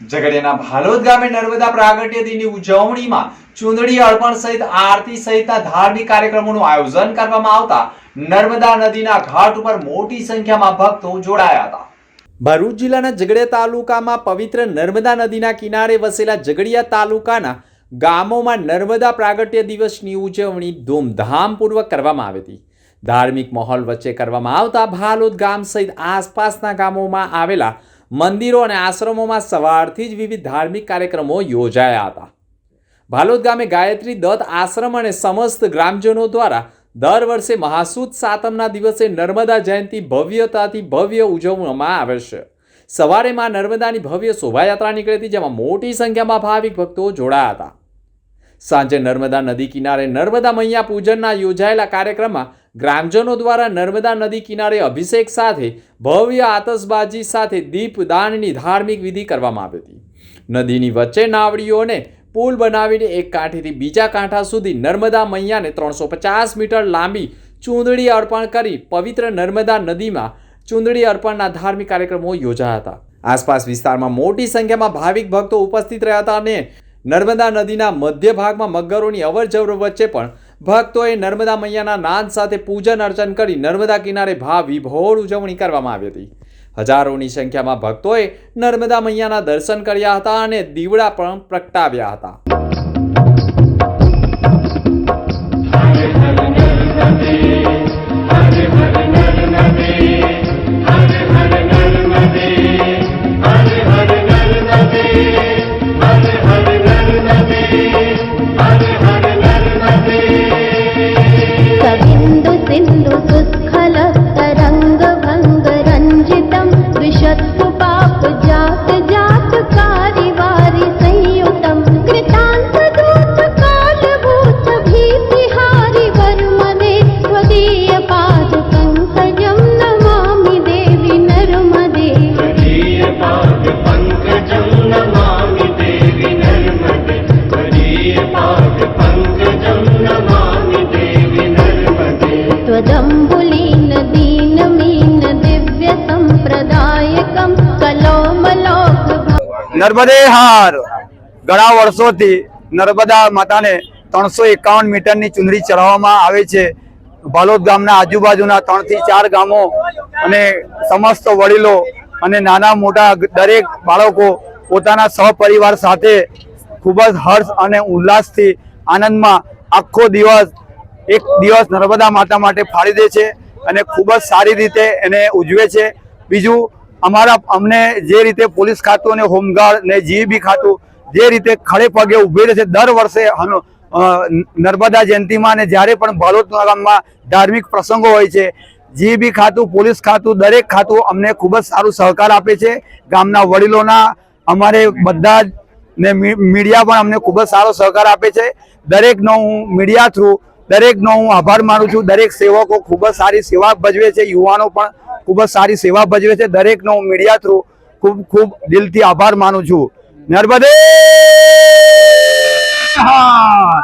ઝઘડિયાના ભાલોદ ગામે નર્મદા પ્રાગટ્ય દિનની ઉજવણીમાં ચુંદડી અર્પણ સહિત આરતી સહિતના ધાર્મિક કાર્યક્રમોનું આયોજન કરવામાં આવતા નર્મદા નદીના ઘાટ ઉપર મોટી સંખ્યામાં ભક્તો જોડાયા હતા. ભરૂચ જિલ્લાના ઝઘડિયા તાલુકામાં પવિત્ર નર્મદા નદીના કિનારે વસેલા ઝઘડિયા તાલુકાના ગામોમાં નર્મદા પ્રાગટ્ય દિવસની ઉજવણી ધૂમધામપૂર્વક કરવામાં આવી હતી. ધાર્મિક માહોલ વચ્ચે કરવામાં આવતા ભાલોદ ગામ સહિત આસપાસના ગામોમાં આવેલા મંદિરો અને આશ્રમોમાં સવારથી જ વિવિધ ધાર્મિક કાર્યક્રમો યોજાયા હતા. ભાલોદ ગામે ગાયત્રી દત્ત આશ્રમ અને સમસ્ત ગ્રામજનો દ્વારા દર વર્ષે મહાસુદ સાતમના દિવસે નર્મદા જયંતિ ભવ્યતાથી ભવ્ય ઉજવવામાં આવે છે. સવારે માં નર્મદાની ભવ્ય શોભાયાત્રા નીકળી હતી, જેમાં મોટી સંખ્યામાં ભાવિક ભક્તો જોડાયા હતા. સાંજે નર્મદા નદી કિનારે નર્મદા મૈયા પૂજનના યોજાયેલા કાર્યક્રમમાં ગ્રામજનો દ્વારા નર્મદા નદી કિનારે અભિષેક સાથે ભવ્ય આતશબાજી સાથે દીપદાનની ધાર્મિક વિધિ કરવામાં આવી હતી. નદીની વચ્ચે નાવડીઓને પુલ બનાવીને એક કાંઠેથી બીજા કાંઠા સુધી નર્મદા મૈયાને ત્રણસો પચાસ મીટર લાંબી ચૂંદડી અર્પણ કરી પવિત્ર નર્મદા નદીમાં ચૂંદડી અર્પણના ધાર્મિક કાર્યક્રમો યોજાયા હતા. આસપાસ વિસ્તારમાં મોટી સંખ્યામાં ભાવિક ભક્તો ઉપસ્થિત રહ્યા હતા અને નર્મદા નદીના મધ્ય ભાગમાં મગરોની અવર જવર વચ્ચે પણ ભક્તોએ નર્મદા મૈયાના નાદ સાથે પૂજન અર્ચન કરી નર્મદા કિનારે ભાવ વિભોર ઉજવણી કરવામાં આવી હતી. હજારોની સંખ્યામાં ભક્તોએ નર્મદા મૈયાના દર્શન કર્યા હતા અને દીવડા પણ પ્રગટાવ્યા હતા. નર્મદે હાર. ઘણા વર્ષોથી નર્મદા માતાને ત્રણસો એકાવન મીટરની ચુંદડી ચઢાવવામાં આવે છે. ભાલોદ ગામના આજુબાજુના ત્રણથી ચાર ગામો અને સમસ્ત વડીલો અને નાના મોટા દરેક બાળકો પોતાના સહપરિવાર સાથે ખૂબ જ હર્ષ અને ઉલ્લાસથી આનંદમાં આખો દિવસ, એક દિવસ નર્મદા માતા માટે ફાળી દે છે અને ખૂબ જ સારી રીતે એને ઉજવે છે. બીજું અમારા અમને જે રીતે પોલીસ ખાતું અને હોમગાર્ડ ને જીબી ખાતું જે રીતે ખડે પગે ઊભી રહે છે, દર વર્ષે નર્મદા જયંતિમાં અને જ્યારે પણ બાલોદ ગામમાં ધાર્મિક પ્રસંગો હોય છે જીબી ખાતું, પોલીસ ખાતું, દરેક ખાતું અમને ખૂબ જ સારું સહકાર આપે છે. ગામના વડીલોના, અમારે બધા જ ને મીડિયા પણ અમને ખૂબ જ સારો સહકાર આપે છે. દરેકનો હું મીડિયા થ્રુ, દરેકનો હું આભાર માનું છું. દરેક સેવકો ખૂબ જ સારી સેવા ભજવે છે. યુવાનો પણ ખૂબ જ સારી સેવા ભજવે છે દરેકનો હું મીડિયા થ્રુ ખૂબ ખૂબ દિલથી આભાર માનું છું. નર્મદે! હા!